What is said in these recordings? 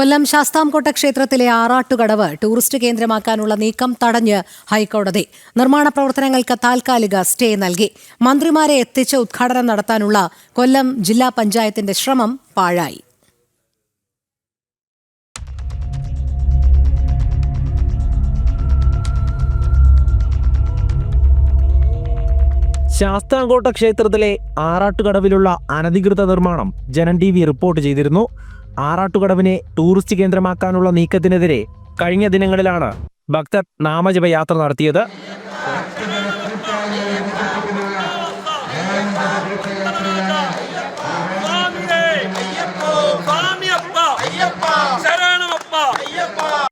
കൊല്ലം ശാസ്താംകോട്ട ക്ഷേത്രത്തിലെ ആറാട്ടുകടവ് ടൂറിസ്റ്റ് കേന്ദ്രമാക്കാനുള്ള നീക്കം തടഞ്ഞ് ഹൈക്കോടതി. നിർമ്മാണ പ്രവർത്തനങ്ങൾക്ക് താൽക്കാലിക സ്റ്റേ നൽകി. മന്ത്രിമാരെ എത്തിച്ച് ഉദ്ഘാടനം നടത്താനുള്ള കൊല്ലം ജില്ലാ പഞ്ചായത്തിന്റെ ശ്രമം പാഴായി. ശാസ്താംകോട്ട ക്ഷേത്രത്തിലെ ആറാട്ടുകടവിലുള്ള അനധികൃത നിർമ്മാണം ജനൻ ടി വി റിപ്പോർട്ട് ചെയ്തിരുന്നു. ആറാട്ടുകടവിനെ ടൂറിസ്റ്റ് കേന്ദ്രമാക്കാനുള്ള നീക്കത്തിനെതിരെ കഴിഞ്ഞ ദിനങ്ങളിലാണ് ഭക്തർ നാമജപ യാത്ര നടത്തിയത്.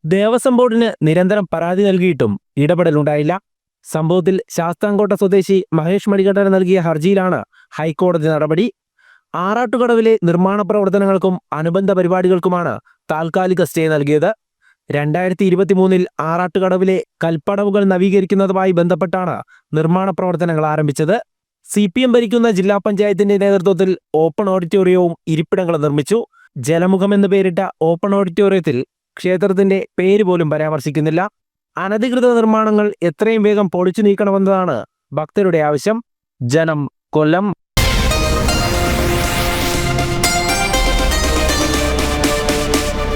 ദേവസ്വം ബോർഡിന് നിരന്തരം പരാതി നൽകിയിട്ടും ഇടപെടലുണ്ടായില്ല. സംഭവത്തിൽ ശാസ്താംകോട്ട സ്വദേശി മഹേഷ് മണികണ്ഠൻ നൽകിയ ഹർജിയിലാണ് ഹൈക്കോടതി നടപടി. ആറാട്ടുകടവിലെ നിർമ്മാണ പ്രവർത്തനങ്ങൾക്കും അനുബന്ധ പരിപാടികൾക്കുമാണ് താൽക്കാലിക സ്റ്റേ നൽകിയത്. രണ്ടായിരത്തി ഇരുപത്തിമൂന്നിൽ ആറാട്ടുകടവിലെ കൽപ്പടവുകൾ നവീകരിക്കുന്നതുമായി ബന്ധപ്പെട്ടാണ് നിർമ്മാണ പ്രവർത്തനങ്ങൾ ആരംഭിച്ചത്. സി പി എം ഭരിക്കുന്ന ജില്ലാ പഞ്ചായത്തിന്റെ നേതൃത്വത്തിൽ ഓപ്പൺ ഓഡിറ്റോറിയവും ഇരിപ്പിടങ്ങളും നിർമ്മിച്ചു. ജലമുഖം എന്ന് പേരിട്ട ഓപ്പൺ ഓഡിറ്റോറിയത്തിൽ ക്ഷേത്രത്തിന്റെ പേര് പോലും പരാമർശിക്കുന്നില്ല. അനധികൃത നിർമ്മാണങ്ങൾ എത്രയും വേഗം പൊളിച്ചു നീക്കണമെന്നതാണ് ഭക്തരുടെ ആവശ്യം. ജനം കൊല്ലം.